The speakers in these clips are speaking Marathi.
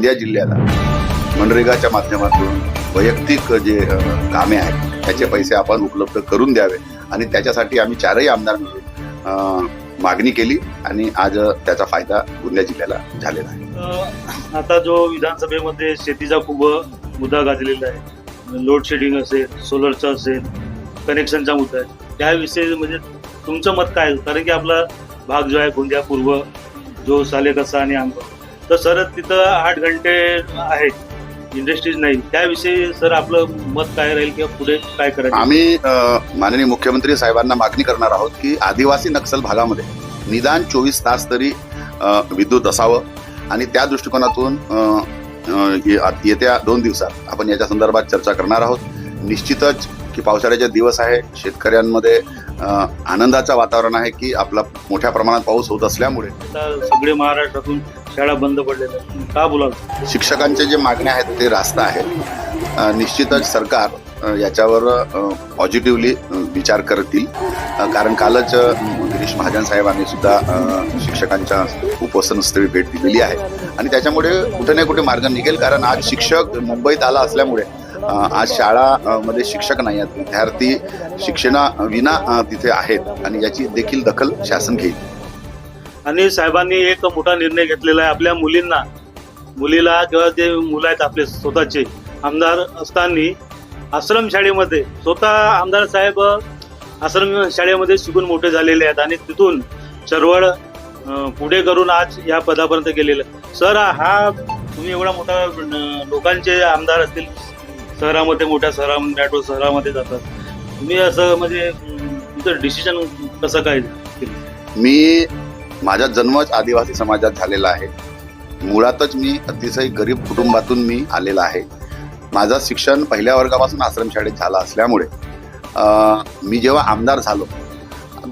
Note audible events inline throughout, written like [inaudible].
गोंदिया जिल्ह्याला मनरेगाच्या माध्यमातून वैयक्तिक जे कामे आहेत त्याचे पैसे आपण उपलब्ध करून द्यावे. आणि त्याच्यासाठी आम्ही चारही आमदार मिळून मागणी केली आणि आज त्याचा फायदा गोंदिया जिल्ह्याला झालेला आहे. आता जो विधानसभेमध्ये शेतीचा खूप मुद्दा गाजलेला आहे लोड शेडिंग असेल सोलरचा असेल कनेक्शनचा मुद्दा आहे त्याविषयी म्हणजे तुमचं मत काय? कारण की आपला भाग जो आहे गोंदिया पूर्व जो सालेकसा आणि आमगाव तर सर तिथं आठ घंटे आहेत. इंडस्ट्रीज नाही. त्याविषयी सर आपलं मत काय राहील किंवा पुढे काय करायचं? आम्ही अ, माननीय मुख्यमंत्री साहेबांना मागणी करणार आहोत की आदिवासी नक्षल भागामध्ये निदान चोवीस तास तरी विद्युत असावं आणि त्या दृष्टिकोनातून अ, ये- येत्या दोन दिवसात आपण याच्या संदर्भात चर्चा करणार आहोत. निश्चितच की पावसाळ्याचे दिवस आहे. शेतकऱ्यांमध्ये आनंदाचं वातावरण आहे की आपला मोठ्या प्रमाणात पाऊस होत असल्यामुळे. सगळे महाराष्ट्रातून शाळा बंद पडलेल्या का बोलावं? शिक्षकांचे जे मागण्या आहेत ते रास्त आहेत. निश्चितच सरकार याच्यावर पॉझिटिव्हली विचार करतील. कारण कालच गिरीश महाजन साहेबांनी सुद्धा शिक्षकांच्या उपोषणस्थळी भेट दिलेली आहे. आणि त्याच्यामुळे कुठे ना कुठे मार्ग निघेल कारण आज शिक्षक मुंबईत आला असल्यामुळे आज शाळा मध्ये शिक्षक नाही आहेत. विद्यार्थी शिक्षणा विना तिथे आहेत आणि याची देखील दखल शासन घेईल. आणि साहेबांनी एक मोठा निर्णय घेतलेला आहे. आपल्या मुलींना मुलीला किंवा जे मुलं आहेत आपले स्वतःचे आमदार असताना आश्रम शाळेमध्ये स्वतः आमदार साहेब आश्रम शाळेमध्ये शिकून मोठे झालेले आहेत आणि तिथून चळवळ पुढे करून आज या पदापर्यंत गेलेलं सर हा तुम्ही एवढा मोठा लोकांचे आमदार असतील शहरामध्ये मोठ्या शहरा मेट्रो शहरामध्ये जातात. तुम्ही असं म्हणजे तुमचं डिसिजन कसं काय मी माझा जन्मच आदिवासी समाजात झालेला आहे. मुळातच मी अतिशय गरीब कुटुंबातून मी आलेला आहे. माझं शिक्षण पहिल्या वर्गापासून आश्रमशाळेत झालं असल्यामुळे मी जेव्हा आमदार झालो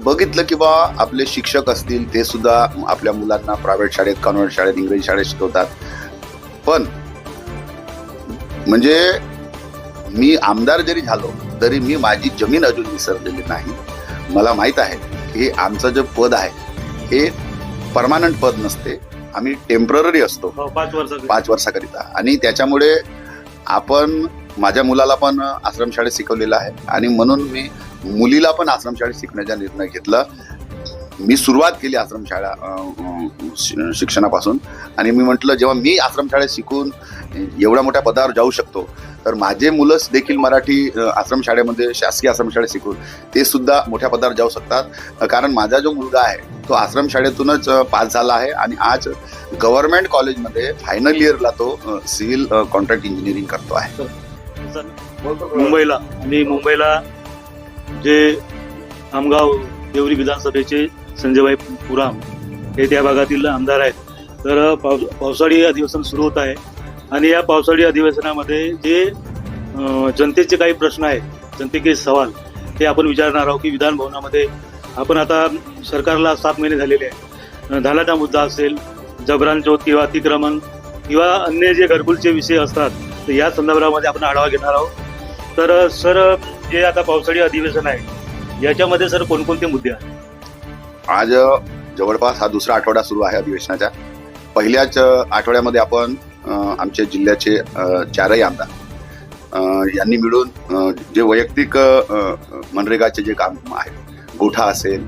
बघितलं की बा आपले शिक्षक असतील ते सुद्धा आपल्या मुलांना प्रायव्हेट शाळेत कॉन्व्हेंट शाळेत इंग्रजी शाळेत शिकवतात. पण म्हणजे मी आमदार जरी झालो तरी मी माझी जमीन अजून विसरलेली नाही. मला माहीत आहे की आमचं जे पद आहे हे परमानंट पद नसते. आम्ही टेंपररी असतो. हो, पाच वर्ष पाच वर्षाकरिता. आणि त्याच्यामुळे आपण माझ्या मुलाला पण आश्रमशाळेत शिकवलेलं आहे. आणि म्हणून मी मुलीला पण आश्रमशाळेत शिकण्याचा निर्णय घेतला. मी सुरुवात केली आश्रमशाळा शि- शिक्षणापासून. आणि मी म्हटलं जेव्हा मी आश्रमशाळेत शिकून एवढ्या मोठ्या पदावर जाऊ शकतो तर माझे मुलंच देखील मराठी आश्रमशाळेमध्ये शासकीय आश्रमशाळेत शिकून ते सुद्धा मोठ्या पदावर जाऊ शकतात. कारण माझा जो मुलगा आहे तो आश्रमशाळेतूनच पास झाला आहे. आणि आज गव्हर्नमेंट कॉलेजमध्ये फायनल इयरला तो सिव्हिल कॉन्ट्रॅक्ट इंजिनिअरिंग करतो आहे. मुंबईला आणि मुंबईला जे आमगाव देवरी विधानसभेचे संजयभाई पुराम हे त्या भागातील आमदार आहेत. तर पाव पावसाळी अधिवेशन सुरू होत आहे. आणि या पावसाळी अधिवेशनामध्ये जे जनतेचे काही प्रश्न आहेत जनतेचे सवाल ते आपण विचारणार आहोत की विधान भवनामध्ये आपण आता सरकारला सात महिने झालेले आहेत. धानाचा मुद्दा असेल जबरान चौथ किंवा अतिक्रमण किंवा अन्य जे घरकुलचे विषय असतात तर या संदर्भामध्ये आपण आढावा घेणार आहोत. तर सर जे आता पावसाळी अधिवेशन आहे याच्यामध्ये सर कोणकोणते मुद्दे आहेत? आज जवळपास हा दुसरा आठवडा सुरू आहे अधिवेशनाच्या पहिल्याच आठवड्यामध्ये आपण आमचे जिल्ह्याचे चारही आमदार यांनी मिळून जे वैयक्तिक मनरेगाचे जे काम आहे गोठा असेल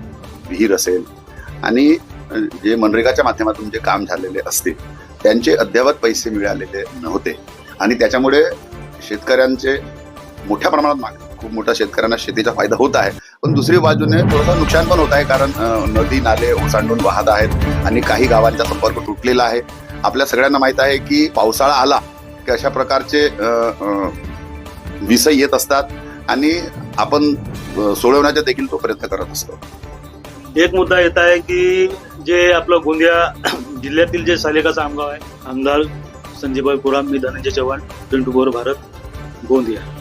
विहीर असेल आणि जे मनरेगाच्या माध्यमातून जे काम झालेले असतील त्यांचे अद्ययावत पैसे मिळालेले नव्हते. आणि त्याच्यामुळे शेतकऱ्यांचे मोठ्या प्रमाणात माग खूप मोठ्या शेतकऱ्यांना शेतीचा फायदा होत आहे. पण दुसरी बाजूने थोडंसं नुकसान पण होत आहे कारण नदी नाले ओसांडून वाहत आहेत आणि काही गावांचा संपर्क तुटलेला आहे. आपल्या सगळ्यांना माहीत आहे की पावसाळा आला की अशा प्रकारचे विषय येत असतात आणि आपण सोडवण्याचा देखील तो प्रयत्न करत असतो. एक मुद्दा येत आहे की जे आपलं गोंदिया [clears throat] जिल्ह्यातील जे सालेकाचा आमगाव आहे आमदार संजयभाई पुराम मी धनंजय चव्हाण ट्वेंटी फोर भारत गोंदिया.